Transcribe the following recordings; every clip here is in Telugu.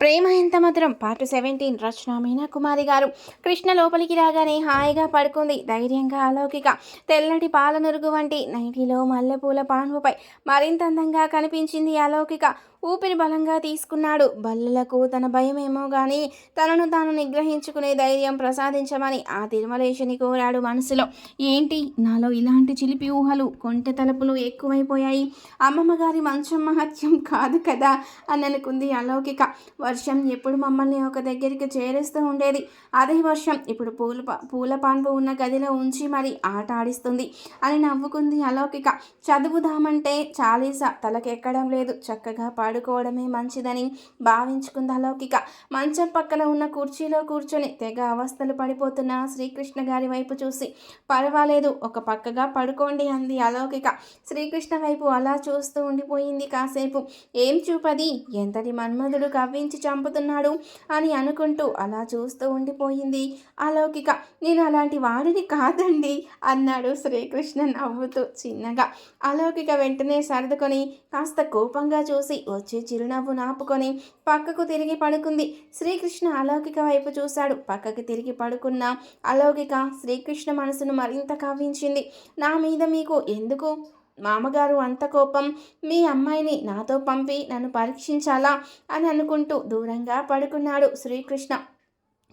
ప్రేమ ఎంత మధురం పార్ట్ సెవెంటీన్ రచన మీనా కుమారి గారు. కృష్ణ లోపలికి రాగానే హాయిగా పడుకుంది. ధైర్యంగా అలౌకిక. తెల్లటి పాలనురుగు వంటి నైటిలో మల్లెపూల పాన్పుపై మరింత అందంగా కనిపించింది అలౌకిక. ఊపిరి బలంగా తీసుకున్నాడు. బల్లులకు తన భయమేమో గాని తనను తాను నిగ్రహించుకునే ధైర్యం ప్రసాదించమని ఆ తిరుమలేశుని కోరాడు మనసులో. ఏంటి? నాలో ఇలాంటి చిలిపి ఊహలు కొంటె తలుపులు ఎక్కువైపోయాయి. అమ్మమ్మ గారి మంచం మహత్యం కాదు కదా అని అనుకుంది అలౌకిక. వర్షం ఎప్పుడు మమ్మల్ని ఒక దగ్గరికి చేరుస్తూ ఉండేది. అదే వర్షం ఇప్పుడు పూల పూల పాన్పు ఉన్న గదిలో ఉంచి మరి ఆట ఆడిస్తుంది అని నవ్వుకుంది అలౌకిక. చదువుదామంటే చాలీసా తలకెక్కడం లేదు. చక్కగా పడుకోవడమే మంచిదని భావించుకుంది అలౌకిక. మంచం పక్కన ఉన్న కుర్చీలో కూర్చొని తెగ అవస్థలు పడిపోతున్న శ్రీకృష్ణ గారి వైపు చూసి పర్వాలేదు ఒక పక్కగా పడుకోండి అంది అలౌకిక. శ్రీకృష్ణ వైపు అలా చూస్తూ ఉండిపోయింది కాసేపు. ఏం చూపది? ఎంతటి మన్మధుడు కవ్వించి చంపుతున్నాడు? అని అనుకుంటూ అలా చూస్తూ ఉండిపోయింది అలౌకిక. నేను అలాంటి వాడిని కాదండి అన్నాడు శ్రీకృష్ణ నవ్వుతూ చిన్నగా. అలౌకిక వెంటనే సర్దుకొని కాస్త కోపంగా చూసి వచ్చే చిరునవ్వు నాపుకొని పక్కకు తిరిగి పడుకుంది. శ్రీకృష్ణ అలౌకిక వైపు చూశాడు. పక్కకి తిరిగి పడుకున్న అలౌకిక శ్రీకృష్ణ మనసును మరింత కవ్వించింది నా మీద మీకు ఎందుకు? మామగారు అంత కోపం. మీ అమ్మాయిని నాతో పంపి నన్ను పరీక్షించాలా? అని అనుకుంటూ దూరంగా పడుకున్నాడు శ్రీకృష్ణ.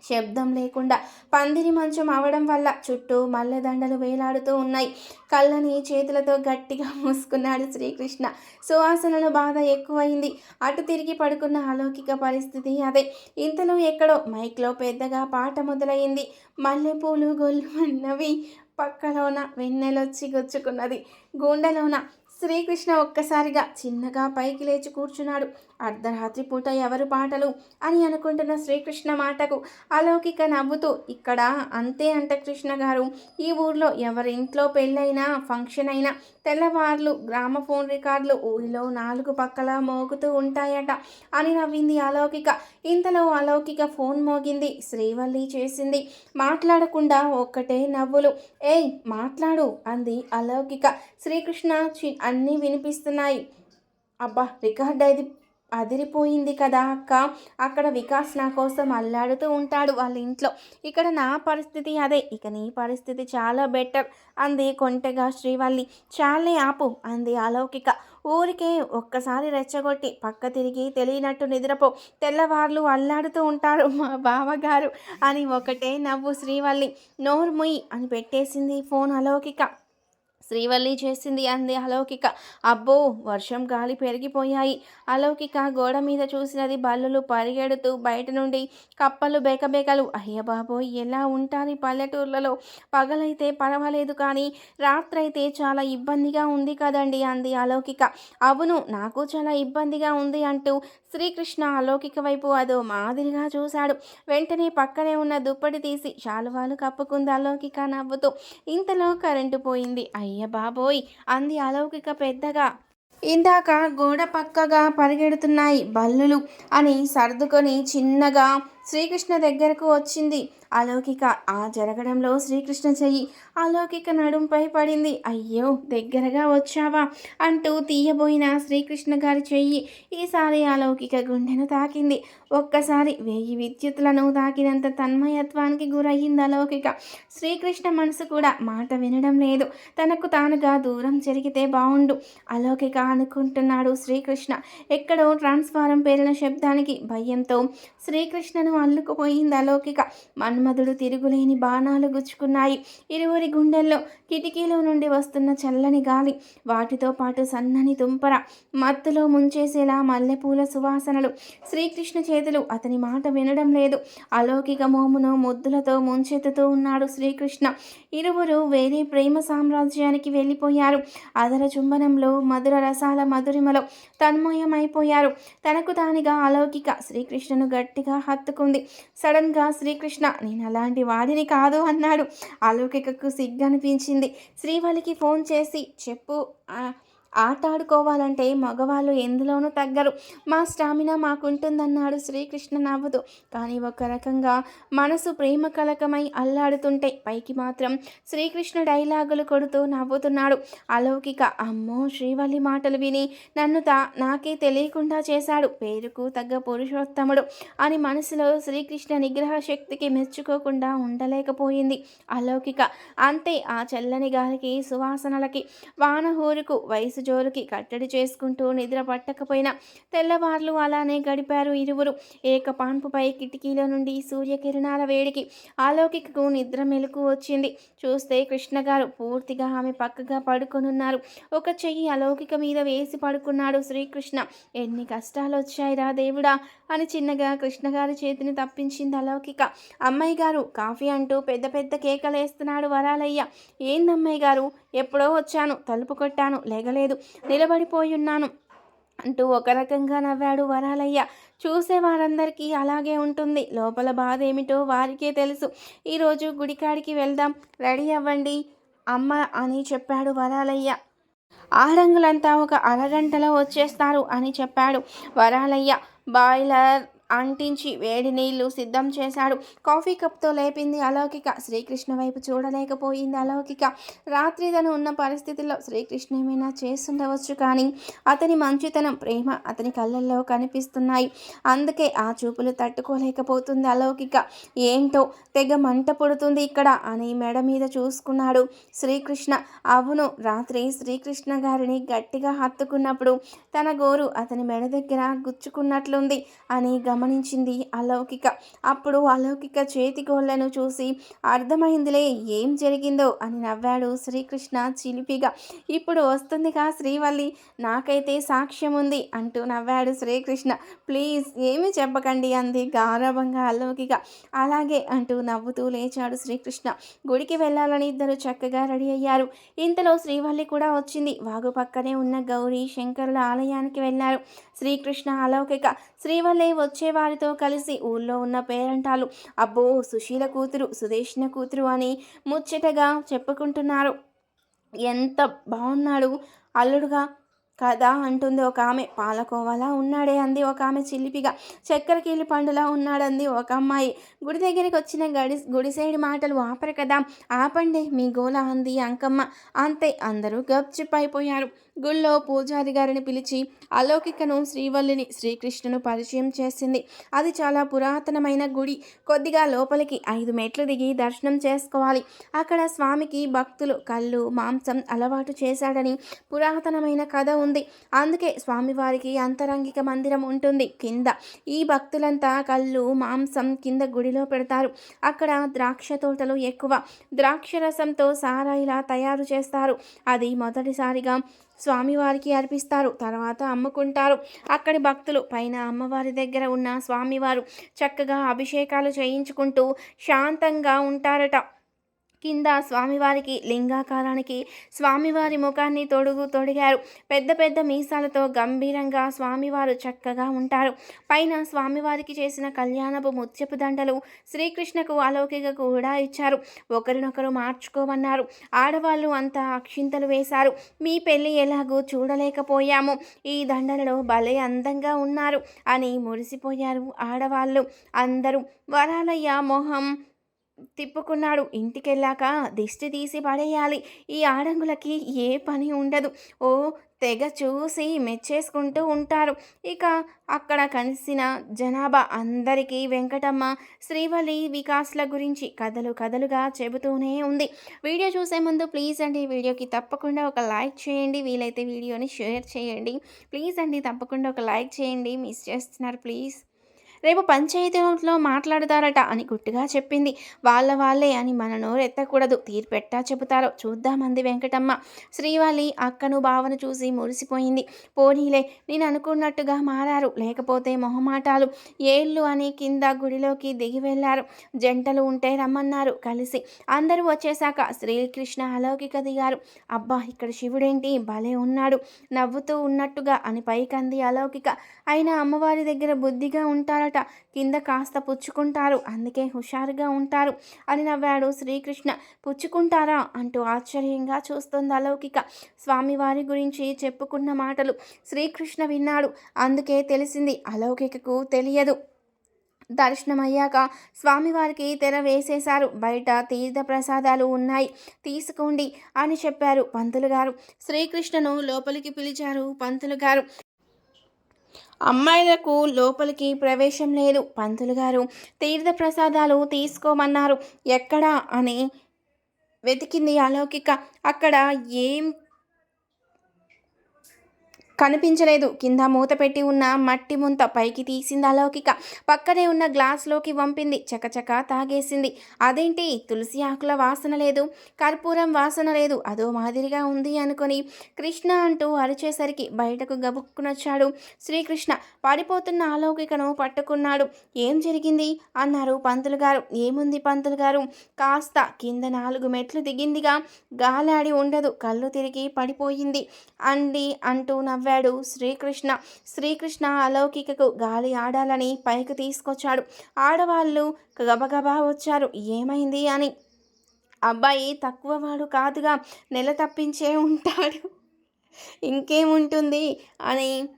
శబ్దం లేకుండా పందిరి మంచం అవడం వల్ల చుట్టూ మల్లెదండలు వేలాడుతూ ఉన్నాయి. కళ్ళని చేతులతో గట్టిగా మూసుకున్నాడు శ్రీకృష్ణ. సువాసనల బాధ ఎక్కువైంది. అటు తిరిగి పడుకున్న అలౌకిక పరిస్థితి అదే. ఇంతలో ఎక్కడో మైక్లో పెద్దగా పాట మొదలైంది. మల్లెపూలు గొల్లుమన్నవి పక్కలోన వెన్నెలొచ్చి గుచ్చుకున్నది. గుండెలోన శ్రీకృష్ణ ఒక్కసారిగా చిన్నగా పైకి లేచి కూర్చున్నాడు. అర్ధరాత్రి పూట ఎవరు పాటలు? అని అనుకుంటున్న శ్రీకృష్ణ మాటకు అలౌకిక నవ్వుతూ ఇక్కడ అంతే అంట కృష్ణ గారు ఈ ఊర్లో ఎవరి ఇంట్లో పెళ్ళైనా ఫంక్షన్ అయినా తెల్లవార్లు గ్రామఫోన్ రికార్డులు ఊరిలో నాలుగు పక్కల మోగుతూ ఉంటాయట అని నవ్వింది అలౌకిక. ఇంతలో అలౌకిక ఫోన్ మోగింది. శ్రీవల్లి చేసింది. మాట్లాడకుండా ఒక్కటే నవ్వులు. ఏయ్ మాట్లాడు అంది అలౌకిక. శ్రీకృష్ణ చి- అన్నీ వినిపిస్తున్నాయి. అబ్బా రికార్డ్ అది అదిరిపోయింది కదా అక్క. అక్కడ వికాస్ నా కోసం అల్లాడుతూ ఉంటాడు వాళ్ళ ఇంట్లో. ఇక్కడ నా పరిస్థితి అదే. ఇక నీ పరిస్థితి చాలా బెటర్ అంది కొంటెగా శ్రీవల్లి. చాలే ఆపు అంది అలౌకిక. ఊరికే ఒక్కసారి రెచ్చగొట్టి పక్క తిరిగి తెలియనట్టు నిద్రపో. తెల్లవార్లు అల్లాడుతూ ఉంటారు మా బావగారు అని ఒకటే నవ్వు శ్రీవల్లి. నోరు అని పెట్టేసింది ఫోన్ అలౌకిక. శ్రీవల్లి చేసింది అంది అలౌకిక. అబ్బో వర్షం గాలి పెరిగిపోయాయి. అలౌకిక గోడ మీద చూసినది బల్లులు పరిగెడుతూ బయట నుండి కప్పలు బేకబేకలు. అయ్య బాబోయ్ ఎలా ఉంటారు పల్లెటూర్లలో? పగలైతే పర్వాలేదు కానీ రాత్రైతే చాలా ఇబ్బందిగా ఉంది కదండి అంది అలౌకిక. అవును నాకు చాలా ఇబ్బందిగా ఉంది అంటూ శ్రీకృష్ణ అలౌకిక వైపు అదో మాదిరిగా చూశాడు. వెంటనే పక్కనే ఉన్న దుప్పటి తీసి శాలువాలు కప్పుకుంది అలౌకిక నవ్వుతూ. ఇంతలో కరెంటు పోయింది. అయ్య బాబోయ్! అంది అలౌకిక పెద్దగా. ఇందాక గోడ పక్కగా పరిగెడుతున్నాయి బల్లులు అని సర్దుకొని చిన్నగా శ్రీకృష్ణ దగ్గరకు వచ్చింది. అలౌకిక ఆ జరగడంలో శ్రీకృష్ణ చెయ్యి. అలౌకిక నడుంపై పడింది. అయ్యో దగ్గరగా వచ్చావా? అంటూ తీయబోయిన శ్రీకృష్ణ గారి చెయ్యి ఈసారి అలౌకిక గుండెను తాకింది. ఒక్కసారి వెయ్యి విద్యుత్తులను తాకినంత తన్మయత్వానికి గురయ్యింది అలౌకిక. శ్రీకృష్ణ మనసు కూడా మాట వినడం లేదు. తనకు తానుగా దూరం జరిగితే బాగుండు అలౌకిక అనుకుంటున్నాడు శ్రీకృష్ణ. ఎక్కడో ట్రాన్స్ఫారం పేరిన శబ్దానికి భయంతో శ్రీకృష్ణను అల్లుకుపోయింది అలౌకిక. మన్మధుడు తిరుగులేని బాణాలు గుచ్చుకున్నాయి. ఇరువురి గుండెల్లో కిటికీలో నుండి వస్తున్న చల్లని గాలి వాటితో పాటు సన్నని తుంపర మత్తులో ముంచేసేలా మల్లెపూల సువాసనలు. శ్రీకృష్ణ చేతులు అతని మాట వినడం లేదు. అలౌకిక మోమును ముద్దులతో ముంచెత్తుతూ ఉన్నాడు శ్రీకృష్ణ. ఇరువురు వేరే ప్రేమ సామ్రాజ్యానికి వెళ్ళిపోయారు. అదర చుంబనంలో మధుర రసాల మధురిమలో తన్మయమైపోయారు. తనకు తానిగా అలౌకిక శ్రీకృష్ణను గట్టిగా హత్తుకు అనుకుంది సడన్గా శ్రీకృష్ణ నేను అలాంటి వాడిని కాదు అన్నాడు. అలౌకికకు సిగ్గనిపించింది. శ్రీవల్లికి ఫోన్ చేసి చెప్పు ఆట ఆడుకోవాలంటే మగవాళ్ళు ఎందులోనూ తగ్గరు. మా స్టామినా మాకుంటుందన్నాడు శ్రీకృష్ణ నవ్వుతూ. కానీ ఒక రకంగా మనసు ప్రేమ కలకమై అల్లాడుతుంటే పైకి మాత్రం శ్రీకృష్ణ డైలాగులు కొడుతూ నవ్వుతున్నాడు. అలౌకిక అమ్మో శ్రీవల్లి మాటలు విని నన్ను తా నాకే తెలియకుండా చేశాడు. పేరుకు తగ్గ పురుషోత్తముడు అని మనసులో శ్రీకృష్ణ నిగ్రహ శక్తికి మెచ్చుకోకుండా ఉండలేకపోయింది. అలౌకిక అంతే ఆ చల్లని గాలికి సువాసనలకి వానహూరుకు వయసు జోరుకి కట్టడి చేసుకుంటూ నిద్ర పట్టకపోయినా తెల్లవార్లు అలానే గడిపారు ఇరువురు. ఏకపాన్పుపై కిటికీలో నుండి సూర్యకిరణాల వేడికి అలౌకికకు నిద్ర మెలకు వచ్చింది. చూస్తే కృష్ణగారు పూర్తిగా ఆమె పక్కగా పడుకొనున్నారు. ఒక చెయ్యి అలౌకిక మీద వేసి పడుకున్నాడు శ్రీకృష్ణ. ఎన్ని కష్టాలు వచ్చాయిరా దేవుడా అని చిన్నగా కృష్ణగారి చేతిని తప్పించింది అలౌకిక. అమ్మాయి గారు కాఫీ అంటూ పెద్ద పెద్ద కేకలేస్తున్నాడు వరాలయ్య. ఏందమ్మాయి గారు? ఎప్పుడో వచ్చాను తలుపు కొట్టాను లేగలేదు నిలబడిపోయున్నాను అంటూ ఒక రకంగా నవ్వాడు వరాలయ్య. చూసేవారందరికీ అలాగే ఉంటుంది. లోపల బాధ ఏమిటో వారికే తెలుసు. ఈరోజు గుడికాడికి వెళ్దాం రెడీ అవ్వండి అమ్మ అని చెప్పాడు వరాలయ్య. ఆడంగులంతా ఒక అరగంటలో వచ్చేస్తారు అని చెప్పాడు వరాలయ్య. బాయిలర్ అంటించి వేడి నీళ్ళు సిద్ధం చేశాడు. కాఫీ కప్తో లేపింది అలౌకిక. శ్రీకృష్ణ వైపు చూడలేకపోయింది అలౌకిక. రాత్రి తను ఉన్న పరిస్థితుల్లో శ్రీకృష్ణ ఏమైనా చేస్తుండవచ్చు కానీ అతని మంచితనం ప్రేమ అతని కళ్ళల్లో కనిపిస్తున్నాయి. అందుకే ఆ చూపులు తట్టుకోలేకపోతుంది అలౌకిక. ఏంటో తెగ మంట పుడుతుంది ఇక్కడ అని మెడ మీద చూసుకున్నాడు శ్రీకృష్ణ. అవును రాత్రి శ్రీకృష్ణ గారిని గట్టిగా హత్తుకున్నప్పుడు తన గోరు అతని మెడ దగ్గర గుచ్చుకున్నట్లుంది అని గమనించింది అలౌకిక. అప్పుడు అలౌకిక చేతి గోళ్ళను చూసి అర్థమైందిలే ఏం జరిగిందో? అని నవ్వాడు శ్రీకృష్ణ చిలిపిగా. ఇప్పుడు వస్తుందిగా శ్రీవల్లి? నాకైతే సాక్ష్యం ఉంది అంటూ నవ్వాడు శ్రీకృష్ణ. ప్లీజ్ ఏమీ చెప్పకండి అంది గారవంగా అలౌకిక. అలాగే అంటూ నవ్వుతూ లేచాడు శ్రీకృష్ణ. గుడికి వెళ్ళాలని ఇద్దరు చక్కగా రెడీ అయ్యారు. ఇంతలో శ్రీవల్లి కూడా వచ్చింది. వాగు పక్కనే ఉన్న గౌరీ శంకరుల ఆలయానికి వెళ్ళారు. శ్రీకృష్ణ అలౌకిక. శ్రీవల్లి వచ్చే వారితో కలిసి ఊళ్ళో ఉన్న పేరంటాలు అబ్బో సుశీల కూతురు సుదేష్ణ కూతురు అని ముచ్చటగా చెప్పుకుంటున్నారు. ఎంత బాగున్నాడు అల్లుడుగా కదా అంటుంది ఒక ఆమె పాలకోవలా ఉన్నాడే అంది ఒక ఆమె చిలిపిగా. చక్కెరకీలి పండులా ఉన్నాడంది ఒక అమ్మాయి గుడి దగ్గరికి వచ్చిన గడి గుడిసేడి మాటలు ఆపరు కదా. ఆపండి మీ గోల అంది అంకమ్మ. అంతే అందరూ గప్చిప్ అయిపోయారు. గుళ్ళో పూజారి గారిని పిలిచి అలౌకికను శ్రీవల్లిని శ్రీకృష్ణును పరిచయం చేసింది. అది చాలా పురాతనమైన గుడి. కొద్దిగా లోపలికి ఐదు మెట్లు దిగి దర్శనం చేసుకోవాలి. అక్కడ స్వామికి భక్తులు కళ్ళు మాంసం అలవాటు చేశాడని పురాతనమైన కథ ఉంది. అందుకే స్వామివారికి అంతరంగిక మందిరం ఉంటుంది కింద. ఈ భక్తులంతా కళ్ళు మాంసం కింద గుడిలో పెడతారు. అక్కడ ద్రాక్ష తోటలు ఎక్కువ. ద్రాక్ష రసంతో సారాయిలా తయారు చేస్తారు. అది మొదటిసారిగా స్వామివారికి అర్పిస్తారు. తర్వాత అమ్ముకుంటారు. అక్కడి భక్తులు పైన అమ్మవారి దగ్గర ఉన్న స్వామివారు చక్కగా అభిషేకాలు చేయించుకుంటూ శాంతంగా ఉంటారట. కింద స్వామివారికి లింగాకారానికి స్వామివారి ముఖాన్ని తొడుగు తొడిగారు. పెద్ద పెద్ద మీసాలతో గంభీరంగా స్వామివారు చక్కగా ఉంటారు. పైన స్వామివారికి చేసిన కళ్యాణపు ముత్యపు దండలు శ్రీకృష్ణకు అలౌకిక కూడా ఇచ్చారు. ఒకరినొకరు మార్చుకోమన్నారు. ఆడవాళ్ళు అంతా అక్షింతలు వేశారు. మీ పెళ్ళి ఎలాగూ చూడలేకపోయాము. ఈ దండలలో భలే అందంగా ఉన్నారు అని మురిసిపోయారు ఆడవాళ్ళు. అందరూ వరాలయ్య మొహం తిప్పుకున్నాడు. ఇంటికెళ్ళాక దిష్టి తీసి పడేయాలి. ఈ ఆడంగులకి ఏ పని ఉండదు. ఓ తెగ చూసి మెచ్చేసుకుంటూ ఉంటారు. ఇక అక్కడ కలిసిన జనాభా అందరికీ వెంకటమ్మ శ్రీవల్లి వికాస్ల గురించి కథలు కథలుగా చెబుతూనే ఉంది. వీడియో చూసే ముందు ప్లీజ్ అండి వీడియోకి తప్పకుండా ఒక లైక్ చేయండి. వీలైతే వీడియోని షేర్ చేయండి. ప్లీజ్ అండి తప్పకుండా ఒక లైక్ చేయండి. మిస్ చేస్తున్నారు ప్లీజ్. రేపు పంచాయతీలో మాట్లాడతారట అని గుట్టుగా చెప్పింది. వాళ్ళ వాళ్ళే అని మన నోరు ఎత్తకూడదు తీర్పెట్టా చెబుతారో చూద్దామంది వెంకటమ్మ. శ్రీవాలి అక్కను భావన చూసి మురిసిపోయింది. పోనీలే నేను అనుకున్నట్టుగా మారారు. లేకపోతే మొహమాటాలు. ఏళ్ళు అని కింద గుడిలోకి దిగి వెళ్ళారు. జంటలు ఉంటే రమ్మన్నారు కలిసి. అందరూ వచ్చేశాక శ్రీకృష్ణ అలౌకిక దిగారు. అబ్బా ఇక్కడ శివుడేంటి? భలే ఉన్నాడు. నవ్వుతూ ఉన్నట్టుగా అని పైకంది అలౌకిక. అయినా అమ్మవారి దగ్గర బుద్ధిగా ఉంటారట. ఇస్తారట కింద కాస్త పుచ్చుకుంటారు. అందుకే హుషారుగా ఉంటారు. అని నవ్వాడు శ్రీకృష్ణ. పుచ్చుకుంటారా? అంటూ ఆశ్చర్యంగా చూస్తుంది అలౌకిక. స్వామివారి గురించి చెప్పుకున్న మాటలు శ్రీకృష్ణ విన్నాడు. అందుకే తెలిసింది. అలౌకికకు తెలియదు. దర్శనమయ్యాక స్వామివారికి తెర వేసేశారు. బయట తీర్థ ప్రసాదాలు ఉన్నాయి. తీసుకోండి అని చెప్పారు పంతులు గారు. శ్రీకృష్ణను లోపలికి పిలిచారు పంతులు గారు. అమ్మాయిలకు లోపలికి ప్రవేశం లేదు. పంతులు గారు తీర్థ ప్రసాదాలు తీసుకోమన్నారు. ఎక్కడా? అని వెతికింది అలౌకిక. అక్కడ ఏం కనిపించలేదు. కింద మూత పెట్టి ఉన్న మట్టి ముంత పైకి తీసింది అలౌకిక. పక్కనే ఉన్న గ్లాస్లోకి వంపింది. చకచక తాగేసింది. అదేంటి? తులసి ఆకుల వాసన లేదు. కర్పూరం వాసన లేదు. అదో మాదిరిగా ఉంది అనుకొని కృష్ణ అంటూ అరిచేసరికి బయటకు గబుక్కునొచ్చాడు శ్రీకృష్ణ. పడిపోతున్న అలౌకికను పట్టుకున్నాడు. ఏం జరిగింది? అన్నారు పంతులు గారు. ఏముంది పంతులు గారు? కాస్త కింద నాలుగు మెట్లు దిగిందిగా. గాలాడి ఉండదు. కళ్ళు తిరిగి పడిపోయింది. అండి అంటూ నవ్వాడు. శ్రీకృష్ణ శ్రీకృష్ణ అలౌకికకు గాలి ఆడాలని పైకి తీసుకొచ్చాడు. ఆడవాళ్ళు గబగబా వచ్చారు. ఏమైంది అని. అబ్బాయి తక్కువ వాడు కాదుగా నెల తప్పించే ఉంటాడు. ఇంకేముంటుంది అని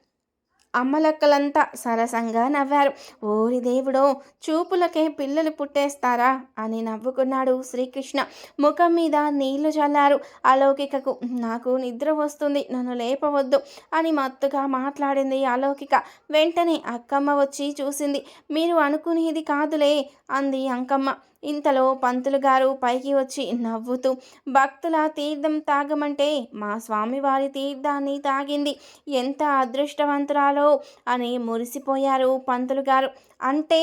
అమ్మలక్కలంతా సరసంగా నవ్వారు. ఓరి దేవుడో చూపులకే పిల్లలు పుట్టేస్తారా? అని నవ్వుకున్నాడు శ్రీకృష్ణ. ముఖం మీద నీళ్ళు చల్లారు. అలౌకికకు నాకు నిద్ర వస్తుంది నన్ను లేపవద్దు అని మత్తుగా మాట్లాడింది అలౌకిక. వెంటనే అక్కమ్మ వచ్చి చూసింది. మీరు అనుకునేది కాదులే అంది అంకమ్మ. ఇంతలో పంతులు గారు పైకి వచ్చి నవ్వుతూ భక్తుల తీర్థం తాగమంటే మా స్వామివారి తీర్థాన్ని తాగింది. ఎంత అదృష్టవంతురాలో అని మురిసిపోయారు పంతులు గారు. అంటే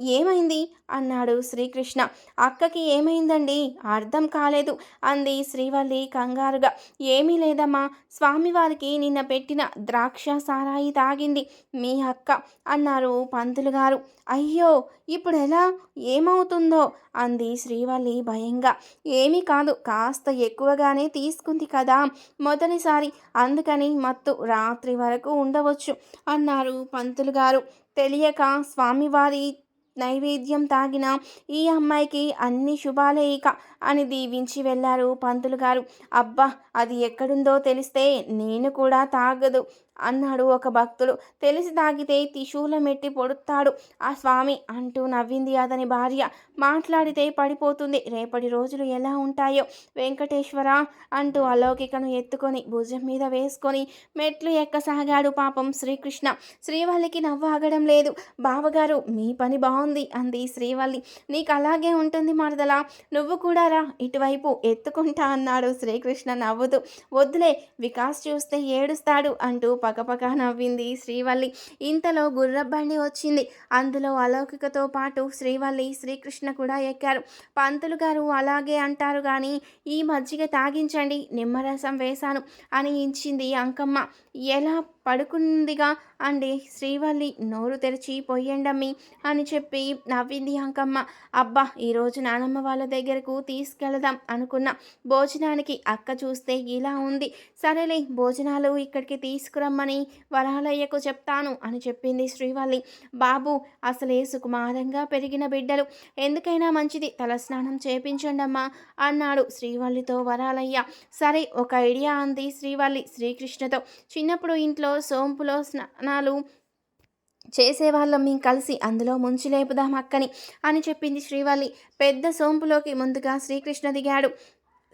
ఏమైంది? అన్నాడు శ్రీకృష్ణ. అక్కకి ఏమైందండి? అర్థం కాలేదు అంది శ్రీవల్లి కంగారుగా. ఏమీ లేదమ్మా స్వామివారికి నిన్న పెట్టిన ద్రాక్ష సారాయి తాగింది మీ అక్క అన్నారు పంతులు గారు. అయ్యో ఇప్పుడు ఎలా? ఏమవుతుందో? అంది శ్రీవల్లి భయంగా. ఏమీ కాదు కాస్త ఎక్కువగానే తీసుకుంది కదా మొదటిసారి అందుకని మత్తు రాత్రి వరకు ఉండవచ్చు అన్నారు పంతులు గారు. తెలియక స్వామివారి నైవేద్యం తాగిన ఈ అమ్మాయికి అన్ని శుభాలే ఇక అని దీవించి వెళ్ళారు పంతులు గారు. అబ్బా అది ఎక్కడుందో తెలిస్తే నేను కూడా తాగదు అన్నాడు ఒక భక్తుడు. తెలిసి తాగితే తిశూల మెట్టి పొడుతాడు ఆ స్వామి అంటూ నవ్వింది అతని భార్య. మాట్లాడితే పడిపోతుంది. రేపటి రోజులు ఎలా ఉంటాయో వెంకటేశ్వర అంటూ అలౌకికను ఎత్తుకొని భుజం మీద వేసుకొని మెట్లు ఎక్కసాగాడు పాపం శ్రీకృష్ణ. శ్రీవల్లికి నవ్వు ఆగడం లేదు. బావగారు మీ పని బాగుంది. అంది శ్రీవల్లి. నీకు అలాగే ఉంటుంది మరదలా. నువ్వు కూడా రా. ఇటువైపు ఎత్తుకుంటా అన్నాడు శ్రీకృష్ణ నవ్వుతూ. వద్దులే వికాస్ చూస్తే ఏడుస్తాడు అంటూ పకపక నవ్వింది శ్రీవల్లి. ఇంతలో గుర్రబండి వచ్చింది. అందులో అలౌకికతో పాటు శ్రీవల్లి శ్రీకృష్ణ కూడా ఎక్కారు. పంతులు గారు అలాగే అంటారు కానీ ఈ మజ్జిగ తాగించండి నిమ్మరసం వేశాను అని ఇచ్చింది అంకమ్మ. ఎలా పడుకుందిగా. అండి శ్రీవల్లి నోరు తెరిచి పొయ్యండమ్మి అని చెప్పి నవ్వింది అంకమ్మ. అబ్బా ఈరోజు నానమ్మ వాళ్ళ దగ్గరకు తీసుకెళదాం అనుకున్న. భోజనానికి అక్క చూస్తే ఇలా ఉంది. సరేలే భోజనాలు ఇక్కడికి తీసుకురమ్మని వరాలయ్యకు చెప్తాను అని చెప్పింది శ్రీవల్లి. బాబు అసలే సుకుమారంగా పెరిగిన బిడ్డలు. ఎందుకైనా మంచిది తలస్నానం చేపించండమ్మా అన్నాడు శ్రీవల్లితో వరాలయ్య. సరే ఒక ఐడియా అంది శ్రీవల్లి శ్రీకృష్ణతో. చిన్నప్పుడు ఇంట్లో సోంపులో స్నానాలు చేసేవాళ్ళం మేము కలిసి అందులో ముంచి లేపుదాం అక్కని అని చెప్పింది శ్రీవల్లి. పెద్ద సోంపులోకి ముందుగా శ్రీకృష్ణ దిగాడు.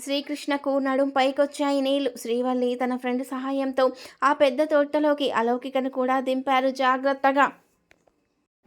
శ్రీకృష్ణకు నడుం పైకొచ్చాయి నీళ్ళు. శ్రీవల్లి తన ఫ్రెండ్ సహాయంతో ఆ పెద్ద తోటలోకి అలౌకికను కూడా దింపారు జాగ్రత్తగా.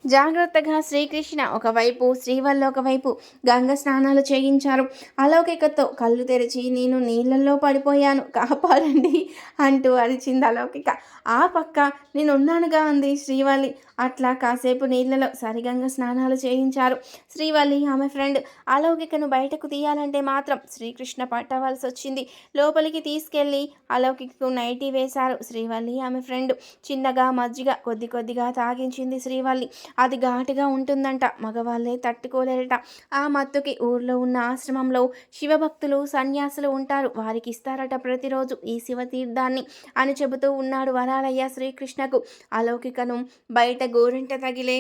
జాగ్రత్తగా శ్రీకృష్ణ ఒకవైపు శ్రీవల్ల ఒకవైపు గంగ స్నానాలు చేయించారు. అలౌకికతో కళ్ళు తెరిచి నేను నీళ్ళల్లో పడిపోయాను కాపాడండి అంటూ అరిచింది అలౌకిక. ఆ పక్క నేను ఉన్నానుగా అంది శ్రీవల్లి. అట్లా కాసేపు నీళ్ళలో సరిగంగా స్నానాలు చేయించారు. శ్రీవల్లి ఆమె ఫ్రెండ్ అలౌకికను బయటకు తీయాలంటే మాత్రం శ్రీకృష్ణ పట్టవలసి వచ్చింది. లోపలికి తీసుకెళ్ళి అలౌకికకు నైటీ వేశారు శ్రీవల్లి ఆమె ఫ్రెండ్. చిన్నగా మజ్జిగ కొద్ది కొద్దిగా తాగించింది శ్రీవల్లి. అది ఘాటుగా ఉంటుందంట మగవాళ్ళే తట్టుకోలేరట. ఆ మత్తుకి ఊర్లో ఉన్న ఆశ్రమంలో శివభక్తులు సన్యాసులు ఉంటారు. వారికి ఇస్తారట ప్రతిరోజు ఈ శివతీర్థాన్ని అని చెబుతూ ఉన్నాడు వరాలయ్య శ్రీకృష్ణకు. అలౌకికను బయట ಅಂತ ಗೋರಂಟ ತಗಿಲೆ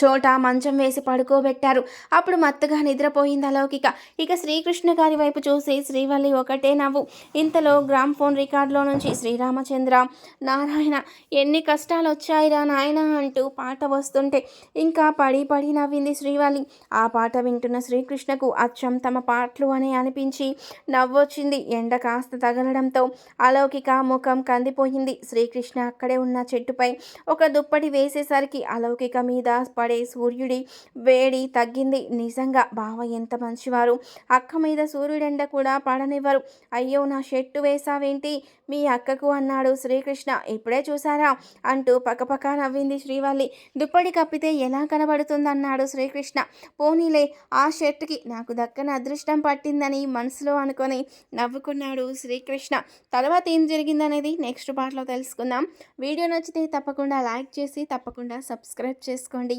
చోట మంచం వేసి పడుకోబెట్టారు. అప్పుడు మత్తుగా నిద్రపోయింది అలౌకిక. ఇక శ్రీకృష్ణ గారి వైపు చూసి శ్రీవల్లి ఒకటే నవ్వు. ఇంతలో గ్రామ్ ఫోన్ రికార్డులో నుంచి శ్రీరామచంద్ర నారాయణ ఎన్ని కష్టాలు వచ్చాయిరా నాయన అంటూ పాట వస్తుంటే ఇంకా పడి పడి నవ్వింది శ్రీవల్లి. ఆ పాట వింటున్న శ్రీకృష్ణకు అచ్చం తమ పాటలు అని అనిపించి నవ్వొచ్చింది. ఎండ కాస్త తగలడంతో అలౌకిక ముఖం కందిపోయింది. శ్రీకృష్ణ అక్కడే ఉన్న చెట్టుపై ఒక దుప్పటి వేసేసరికి అలౌకిక మీద పడే సూర్యుడి వేడి తగ్గింది. నిజంగా బావ ఎంత మంచివారు. అక్క మీద సూర్యుడెండ కూడా పడనివ్వరు. అయ్యో నా షెట్టు వేసావేంటి మీ అక్కకు అన్నాడు శ్రీకృష్ణ. ఇప్పుడే చూసారా అంటూ పక్కపక్క నవ్వింది శ్రీవల్లి. దుప్పటి కప్పితే ఎలా కనబడుతుందన్నాడు శ్రీకృష్ణ. పోనీలే ఆ షర్ట్కి నాకు దక్కని అదృష్టం పట్టిందని మనసులో అనుకొని నవ్వుకున్నాడు శ్రీకృష్ణ. తర్వాత ఏం జరిగిందనేది నెక్స్ట్ పార్ట్లో తెలుసుకుందాం. వీడియో నచ్చితే తప్పకుండా లైక్ చేసి తప్పకుండా సబ్స్క్రైబ్ చేసుకోండి.